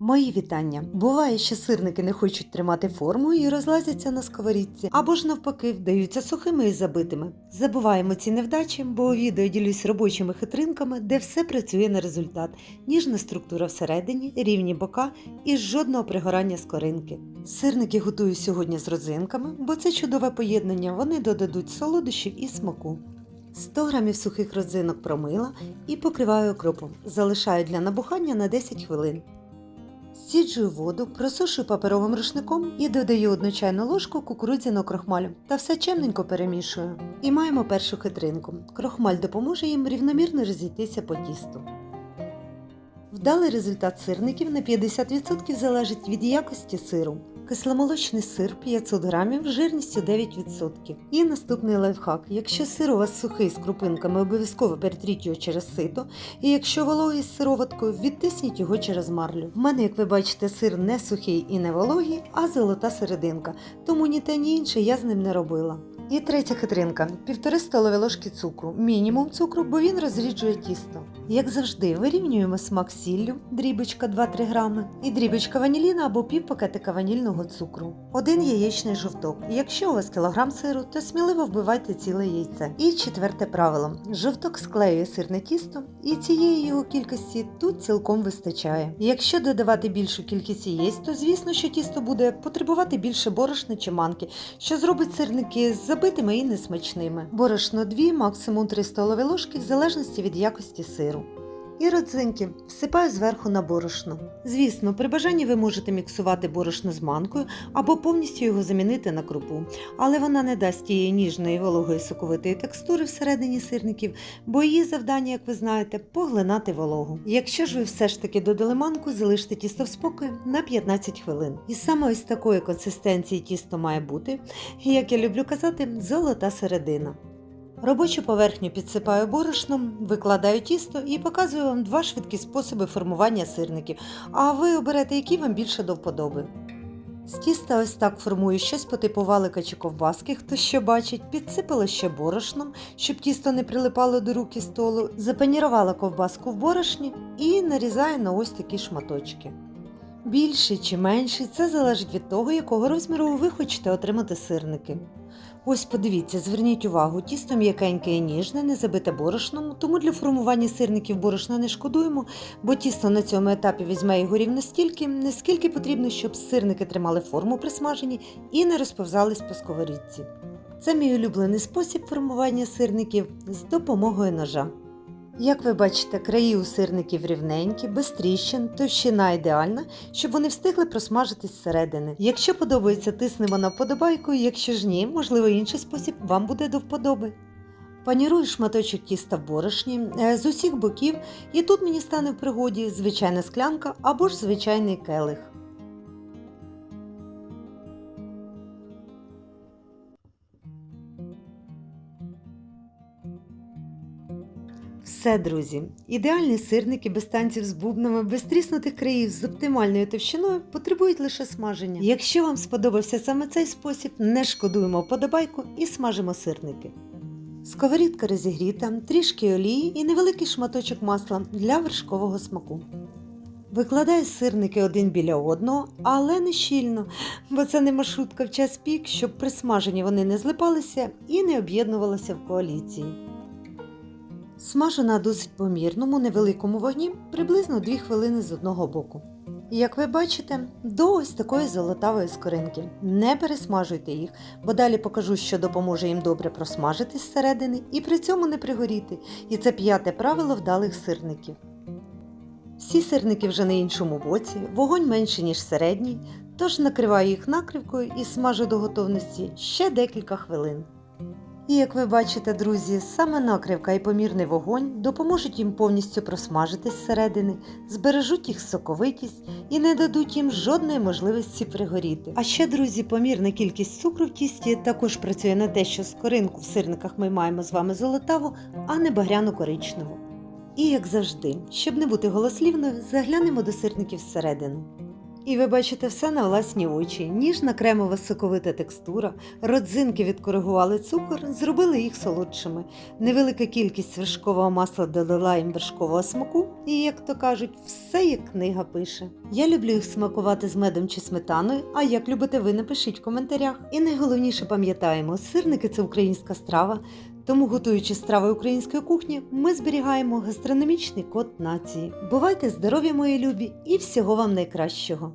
Мої вітання. Буває, що сирники не хочуть тримати форму і розлазяться на сковорідці, або ж навпаки вдаються сухими і забитими. Забуваємо ці невдачі, бо у відео ділюсь робочими хитринками, де все працює на результат: ніжна структура всередині, рівні бока і жодного пригорання скоринки. Сирники готую сьогодні з родзинками, бо це чудове поєднання, вони додадуть солодощів і смаку. 100 грамів сухих родзинок промила і покриваю окропом. Залишаю для набухання на 10 хвилин. Сіджую воду, просушую паперовим рушником і додаю одну чайну ложку кукурудзяного крохмалю та все чемненько перемішую. І маємо першу хитринку. Крохмаль допоможе їм рівномірно розійтися по тісту. Вдалий результат сирників на 50% залежить від якості сиру. Кисломолочний сир 500 грамів жирністю 9%. І наступний лайфхак. Якщо сир у вас сухий з крупинками, обов'язково перетріть його через сито. І якщо вологий з сироваткою, відтисніть його через марлю. В мене, як ви бачите, сир не сухий і не вологий, а золота серединка. Тому ні те, ні інше я з ним не робила. І третя хитринка: півтори столові ложки цукру, мінімум цукру, бо він розріджує тісто. Як завжди, вирівнюємо смак сіллю, дрібочка 2-3 грами, і дрібочка ваніліна або пів пакетика ванільного цукру. Один яєчний жовток. Якщо у вас кілограм сиру, то сміливо вбивайте ціле яйце. І четверте правило: жовток склеює сирне тісто, і цієї його кількості тут цілком вистачає. Якщо додавати більшу кількість яєць, то звісно, що тісто буде потребувати більше борошна чи манки, що зробить сирники забитими і несмачними. Борошно 2, максимум 3 столові ложки в залежності від якості сиру. І родзинки всипаю зверху на борошно. Звісно, при бажанні ви можете міксувати борошно з манкою або повністю його замінити на крупу, але вона не дасть тієї ніжної вологої соковитої текстури всередині сирників, бо її завдання, як ви знаєте, поглинати вологу. Якщо ж ви все ж таки додали манку, залиште тісто в спокої на 15 хвилин. І саме ось такої консистенції тісто має бути, як я люблю казати, золота середина. Робочу поверхню підсипаю борошном, викладаю тісто і показую вам два швидкі способи формування сирників, а ви оберете, які вам більше до вподоби. З тіста ось так формую щось по типу валика чи ковбаски, хто що бачить, підсипала ще борошном, щоб тісто не прилипало до руки столу, запанірувала ковбаску в борошні і нарізаю на ось такі шматочки. Більший чи менший це залежить від того, якого розміру ви хочете отримати сирники. Ось подивіться, зверніть увагу, тісто м'якеньке і ніжне, не забите борошном, тому для формування сирників борошна не шкодуємо, бо тісто на цьому етапі візьме його рівно стільки, наскільки потрібно, щоб сирники тримали форму при смаженні і не розповзались по сковорідці. Це мій улюблений спосіб формування сирників з допомогою ножа. Як ви бачите, краї у сирників рівненькі, без тріщин, товщина ідеальна, щоб вони встигли просмажитись зсередини. Якщо подобається, тиснемо на вподобайку, якщо ж ні, можливо інший спосіб вам буде до вподоби. Панірую шматочок тіста в борошні е, з усіх боків, і тут мені стане в пригоді звичайна склянка або ж звичайний келих. Все, друзі, ідеальні сирники без танців з бубнами, без тріснутих країв з оптимальною товщиною потребують лише смаження. Якщо вам сподобався саме цей спосіб, не шкодуємо вподобайку і смажимо сирники. Сковорідка розігріта, трішки олії і невеликий шматочок масла для вершкового смаку. Викладаю сирники один біля одного, але не щільно, бо це не маршрутка в час пік, щоб при смаженні вони не злипалися і не об'єднувалися в коаліції. Смажу на досить помірному невеликому вогні приблизно 2 хвилини з одного боку. Як ви бачите, до ось такої золотавої скоринки. Не пересмажуйте їх, бо далі покажу, що допоможе їм добре просмажитись зсередини і при цьому не пригоріти. І це п'яте правило вдалих сирників. Всі сирники вже на іншому боці, вогонь менший, ніж середній, тож накриваю їх накривкою і смажу до готовності ще декілька хвилин. І як ви бачите, друзі, саме накривка і помірний вогонь допоможуть їм повністю просмажитись зсередини, збережуть їх соковитість і не дадуть їм жодної можливості пригоріти. А ще, друзі, помірна кількість цукру в тісті також працює на те, що скоринку в сирниках ми маємо з вами золотаву, а не багряну коричневу. І як завжди, щоб не бути голослівною, заглянемо до сирників всередину. І ви бачите все на власні очі. Ніжна кремова соковита текстура, родзинки відкоригували цукор, зробили їх солодшими. Невелика кількість вершкового масла додала їм вершкового смаку, і, як то кажуть, все як книга пише. Я люблю їх смакувати з медом чи сметаною, а як любите ви, напишіть в коментарях. І найголовніше пам'ятаємо, сирники це українська страва, тому, готуючи страви української кухні, ми зберігаємо гастрономічний код нації. Бувайте здорові, мої любі, і всього вам найкращого!